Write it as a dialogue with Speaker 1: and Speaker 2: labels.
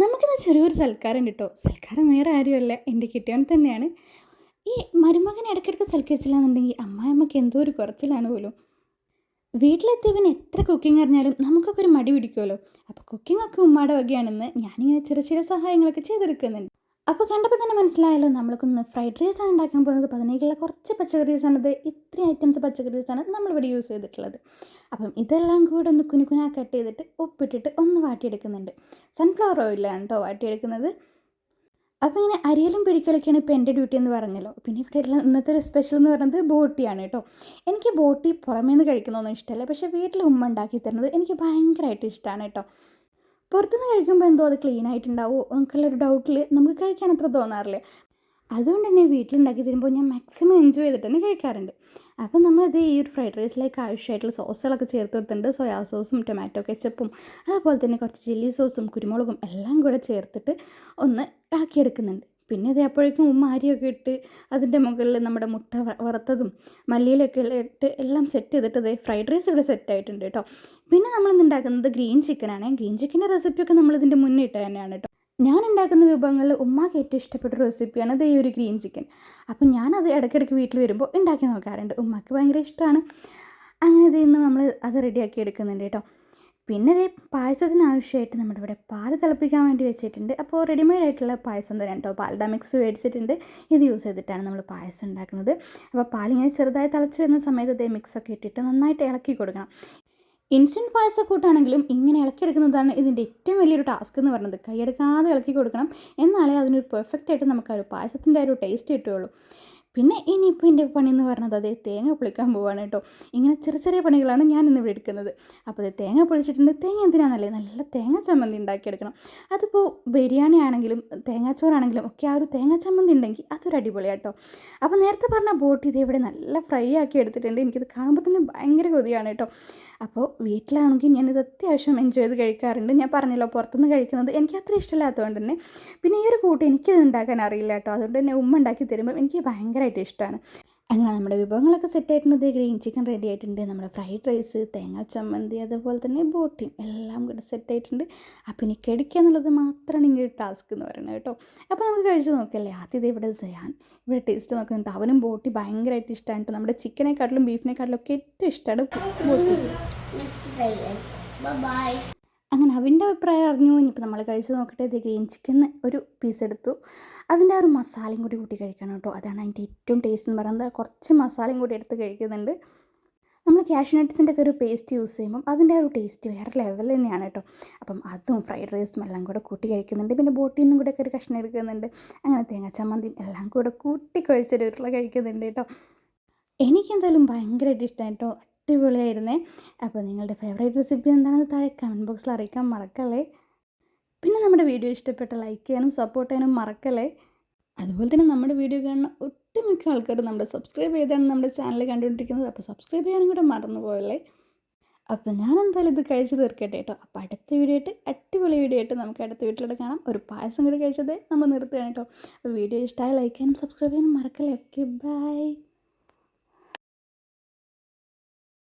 Speaker 1: നമുക്കിന്ന് ചെറിയൊരു സൽക്കാരം കിട്ടോ സൽക്കാരം വേറെ ആരുമല്ല. എന്റെ കിട്ടിയവൻ തന്നെയാണ്. ഈ മരുമകനെ ഇടയ്ക്കിടയ്ക്ക് സൽക്കരിച്ചില്ല എന്നുണ്ടെങ്കിൽ അമ്മായിമ്മക്ക് എന്തോ ഒരു കുറച്ചിലാണ് പോലും. വീട്ടിലെത്തിയവൻ എത്ര കുക്കിംഗ് അറിഞ്ഞാലും നമുക്കൊക്കെ ഒരു മടി പിടിക്കുമല്ലോ അപ്പോൾ കുക്കിംഗ് ഒക്കെ ഉമ്മയുടെ വകയാണെന്ന് ഞാനിങ്ങനെ ചെറിയ ചെറിയ സഹായങ്ങളൊക്കെ ചെയ്തെടുക്കുന്നുണ്ട്. അപ്പോൾ കണ്ടപ്പോൾ തന്നെ മനസ്സിലായല്ലോ നമ്മൾക്കൊന്ന് ഫ്രൈഡ് റൈസാണ് ഉണ്ടാക്കാൻ പോകുന്നത്. പതിനേക്കുള്ള കുറച്ച് പച്ചക്കറീസാണിത്. ഇത്രയും ഐറ്റംസ് പച്ചക്കറീസാണ് നമ്മളിവിടെ യൂസ് ചെയ്തിട്ടുള്ളത്. അപ്പം ഇതെല്ലാം കൂടെ ഒന്ന് കുനുകുനാ കട്ട് ചെയ്തിട്ട് ഉപ്പിട്ടിട്ട് ഒന്ന് വാട്ടിയെടുക്കുന്നുണ്ട്. സൺഫ്ലവർ ഓയിലാണ് കേട്ടോ വാട്ടിയെടുക്കുന്നത്. അപ്പോൾ ഇങ്ങനെ അരിയലും പിടിക്കലൊക്കെയാണ് ഇപ്പോൾ എന്റെ ഡ്യൂട്ടി എന്ന് പറഞ്ഞല്ലോ. പിന്നെ ഇവിടെ ഇന്നത്തെ ഒരു സ്പെഷ്യൽ എന്ന് പറയുന്നത് ബോട്ടിയാണ് കേട്ടോ എനിക്ക് ബോട്ടി പുറമേ നിന്ന് കഴിക്കുന്നതൊന്നും ഇഷ്ടമല്ല പക്ഷേ വീട്ടിൽ ഉമ്മ ഉണ്ടാക്കി തരുന്നത് എനിക്ക് ഭയങ്കരമായിട്ട് ഇഷ്ടമാണ് കേട്ടോ പുറത്തുനിന്ന് കഴിക്കുമ്പോൾ എന്തോ അത് ക്ലീൻ ആയിട്ടുണ്ടാവുമോ നമുക്കുള്ളൊരു ഡൗട്ടിൽ നമുക്ക് കഴിക്കാൻ അത്ര തോന്നാറില്ല. അതുകൊണ്ട് തന്നെ വീട്ടിലുണ്ടാക്കി തരുമ്പോൾ ഞാൻ മാക്സിമം എൻജോയ് ചെയ്തിട്ട് തന്നെ കഴിക്കാറുണ്ട്. അപ്പം നമ്മളിത് ഈ ഒരു ഫ്രൈഡ് റൈസിലേക്ക് ആവശ്യമായിട്ടുള്ള സോസുകളൊക്കെ ചേർത്ത് കൊടുത്തിട്ടുണ്ട്. സോയാ സോസും ടൊമാറ്റോ കെച്ചപ്പും അതുപോലെ തന്നെ കുറച്ച് ചില്ലി സോസും കുരുമുളകും എല്ലാം കൂടെ ചേർത്തിട്ട് ഒന്ന് ഇളക്കിയെടുക്കുന്നുണ്ട്. പിന്നെ ഇത് അപ്പോഴേക്കും ഉമ്മ അരിയൊക്കെ ഇട്ട് അതിന്റെ മുകളിൽ നമ്മുടെ മുട്ട വറുത്തതും മല്ലിയിലൊക്കെ ഇട്ട് എല്ലാം സെറ്റ് ചെയ്തിട്ട് ഇത് ഫ്രൈഡ് റൈസ് ഇവിടെ സെറ്റ് ആയിട്ടുണ്ട് കേട്ടോ പിന്നെ നമ്മൾ ഇന്ന് ഉണ്ടാക്കുന്നത് ഗ്രീൻ ചിക്കനാണ് ഗ്രീൻ ചിക്കന്റെ റെസിപ്പിയൊക്കെ നമ്മളിതിന്റെ മുന്നേ ഇട്ട് തന്നെയാണ് കേട്ടോ ഞാൻ ഉണ്ടാക്കുന്ന വിഭവങ്ങളിൽ ഉമ്മാക്ക് ഏറ്റവും ഇഷ്ടപ്പെട്ട റെസിപ്പിയാണ് ഇത് ഈ ഒരു ഗ്രീൻ ചിക്കൻ അപ്പം ഞാനത് ഇടയ്ക്കിടയ്ക്ക് വീട്ടിൽ വരുമ്പോൾ ഉണ്ടാക്കി നോക്കാറുണ്ട്. ഉമ്മാക്ക് ഭയങ്കര ഇഷ്ടമാണ് അങ്ങനെ ഇത് ഇന്ന് നമ്മൾ അത് റെഡിയാക്കി എടുക്കുന്നുണ്ട് കേട്ടോ പിന്നെ ഇതേ പായസത്തിന് ആവശ്യമായിട്ട് നമ്മുടെ ഇവിടെ പാൽ തിളപ്പിക്കാൻ വേണ്ടി വെച്ചിട്ടുണ്ട്. അപ്പോൾ റെഡിമെയ്ഡ് ആയിട്ടുള്ള പായസം തന്നെ കേട്ടോ. പാലട മിക്സ് മേടിച്ചിട്ടുണ്ട്. ഇത് യൂസ് ചെയ്തിട്ടാണ് നമ്മൾ പായസം ഉണ്ടാക്കുന്നത്. അപ്പോൾ പാലിങ്ങനെ ചെറുതായി തിളച്ച് വരുന്ന സമയത്ത് ഇതേ മിക്സൊക്കെ ഇട്ടിട്ട് നന്നായിട്ട് ഇളക്കി കൊടുക്കണം. ഇൻസ്റ്റന്റ് പായസക്കൂട്ടാണെങ്കിലും ഇങ്ങനെ ഇളക്കിയെടുക്കുന്നതാണ് ഇതിന്റെ ഏറ്റവും വലിയൊരു ടാസ്ക് എന്ന് പറയുന്നത്. കൈയെടുക്കാതെ ഇളക്കി കൊടുക്കണം. എന്നാലേ അതിനൊരു പെർഫെക്റ്റ് ആയിട്ട് നമുക്ക് ആ ഒരു പായസത്തിന്റെ ഒരു ടേസ്റ്റ് കിട്ടുകയുള്ളൂ. പിന്നെ ഇനിയിപ്പോൾ എന്റെ പണി എന്ന് പറയുന്നത് അതേ തേങ്ങ പൊളിക്കാൻ പോവാണ് കേട്ടോ. ഇങ്ങനെ ചെറിയ ചെറിയ പണികളാണ് ഞാൻ ഇന്ന് ഇവിടെ എടുക്കുന്നത്. അപ്പോൾ അത് തേങ്ങ പൊളിച്ചിട്ടുണ്ട്. തേങ്ങ എന്തിനാണെന്നല്ലേ നല്ല തേങ്ങ ചമ്മന്തി ഉണ്ടാക്കിയെടുക്കണം. അതിപ്പോൾ ബിരിയാണി ആണെങ്കിലും തേങ്ങാച്ചോറാണെങ്കിലും ഒക്കെ ആ ഒരു തേങ്ങ ചമ്മന്തി ഉണ്ടെങ്കിൽ അതൊരു അടിപൊളിയാട്ടോ അപ്പോൾ നേരത്തെ പറഞ്ഞ ബോട്ട് ഇത് ഇവിടെ നല്ല ഫ്രൈ ആക്കി എടുത്തിട്ടുണ്ട്. എനിക്കിത് കാണുമ്പോൾ തന്നെ ഭയങ്കര കൊതിയാണ് കേട്ടോ. അപ്പോൾ വീട്ടിലാണെങ്കിൽ ഞാനിത് അത്യാവശ്യം എൻജോയ് ചെയ്ത് കഴിക്കാറുണ്ട്. ഞാൻ പറഞ്ഞല്ലോ പുറത്തുനിന്ന് കഴിക്കുന്നത് എനിക്ക് അത്ര ഇഷ്ടമില്ലാത്തതുകൊണ്ട് തന്നെ. പിന്നെ ഈ ഒരു കൂട്ട് എനിക്കിത് ഉണ്ടാക്കാൻ അറിയില്ല കേട്ടോ. അതുകൊണ്ട് തന്നെ ഉമ്മ ഉണ്ടാക്കി തരുമ്പോൾ എനിക്ക് ഭയങ്കരമായിട്ട് ഇഷ്ടമാണ് അങ്ങനെ നമ്മുടെ വിഭവങ്ങളൊക്കെ സെറ്റ് ആയിട്ടുണ്ട്. ഗ്രീൻ ചിക്കൻ റെഡി ആയിട്ടുണ്ട്. നമ്മുടെ ഫ്രൈഡ് റൈസ് തേങ്ങ ചമ്മന്തി അതുപോലെ തന്നെ ബോട്ടിയും എല്ലാം കൂടെ സെറ്റ് ആയിട്ടുണ്ട്. അപ്പോൾ ഇനി കടിക്കുക എന്നുള്ളത് മാത്രമാണ് ഇങ്ങനെ ടാസ്ക് എന്ന് പറയുന്നത് കേട്ടോ. അപ്പോൾ നമുക്ക് കഴിച്ച് നോക്കല്ലേ? ആദ്യം ഇവിടെ സയാൻ ഇവിടെ ടേസ്റ്റ് നോക്കുന്നുണ്ട്. അവനും ബോട്ടി ഭയങ്കരമായിട്ട് ഇഷ്ടമാണ് നമ്മുടെ ചിക്കനെക്കാട്ടിലും ബീഫിനെക്കാട്ടിലും ഒക്കെ ഏറ്റവും ഇഷ്ടമാണ് ബോട്ടി അങ്ങനെ അവന്റെ അഭിപ്രായം അറിഞ്ഞു. ഇനിയിപ്പോൾ നമ്മൾ കഴിച്ച് നോക്കട്ടെ. ഇത് ഗ്രീൻ ചിക്കൻ ഒരു പീസ് എടുത്തു. അതിന്റെ ആ ഒരു മസാലയും കൂടി കൂട്ടി കഴിക്കണം കേട്ടോ. അതാണ് അതിന്റെ ഏറ്റവും ടേസ്റ്റ് എന്ന് പറയുന്നത്. കുറച്ച് മസാലയും കൂടി എടുത്ത് കഴിക്കുന്നുണ്ട്. നമ്മൾ ക്യാഷ് നട്ട്സിന്റെ ഒക്കെ ഒരു പേസ്റ്റ് യൂസ് ചെയ്യുമ്പം അതിന്റെ ഒരു ടേസ്റ്റ് വേറെ ലെവൽ തന്നെയാണ് കേട്ടോ. അപ്പം അതും ഫ്രൈഡ് റൈസും എല്ലാം കൂടെ കൂട്ടി കഴിക്കുന്നുണ്ട്. പിന്നെ ബോട്ടിൽ നിന്നും കൂടെ ഒക്കെ ഒരു കഷ്ണം എടുക്കുന്നുണ്ട്. അങ്ങനെ തേങ്ങ ചമ്മന്തിയും എല്ലാം കൂടെ കൂട്ടി കഴിച്ചൊരു ഉരുള കഴിക്കുന്നുണ്ട് കേട്ടോ. എനിക്കെന്തായാലും ഭയങ്കരമായിട്ട് ഇഷ്ടമായി കേട്ടോ. അടിപൊളിയായിരുന്നേ. അപ്പോൾ നിങ്ങളുടെ ഫേവറേറ്റ് റെസിപ്പി എന്താണെന്ന് താഴെ കമന്റ് ബോക്സിൽ അറിയിക്കാൻ മറക്കല്ലേ. പിന്നെ നമ്മുടെ വീഡിയോ ഇഷ്ടപ്പെട്ട ലൈക്ക് ചെയ്യാനും സപ്പോർട്ട് ചെയ്യാനും മറക്കല്ലേ. അതുപോലെ തന്നെ നമ്മുടെ വീഡിയോ കാണുന്ന ഒട്ടുമിക്ക ആൾക്കാർ നമ്മുടെ സബ്സ്ക്രൈബ് ചെയ്താണ് നമ്മുടെ ചാനൽ കണ്ടുകൊണ്ടിരിക്കുന്നത്. അപ്പോൾ സബ്സ്ക്രൈബ് ചെയ്യാനും കൂടെ മറന്നു പോയല്ലേ അപ്പോൾ ഞാൻ എന്തായാലും ഇത് കഴിച്ചു തീർക്കട്ടെ കേട്ടോ. അപ്പോൾ അടുത്ത വീഡിയോ ആയിട്ട് അടിപൊളി വീഡിയോ ആയിട്ട് നമുക്ക് അടുത്ത വീട്ടിലോട്ട് കാണാം. ഒരു പായസം കൂടി കഴിച്ചത് നമ്മൾ നിർത്തുകയാണ് കേട്ടോ. വീഡിയോ ഇഷ്ടമായ ലൈക്ക് ചെയ്യാനും സബ്സ്ക്രൈബ് ചെയ്യാനും മറക്കല്ലേ. Okay bye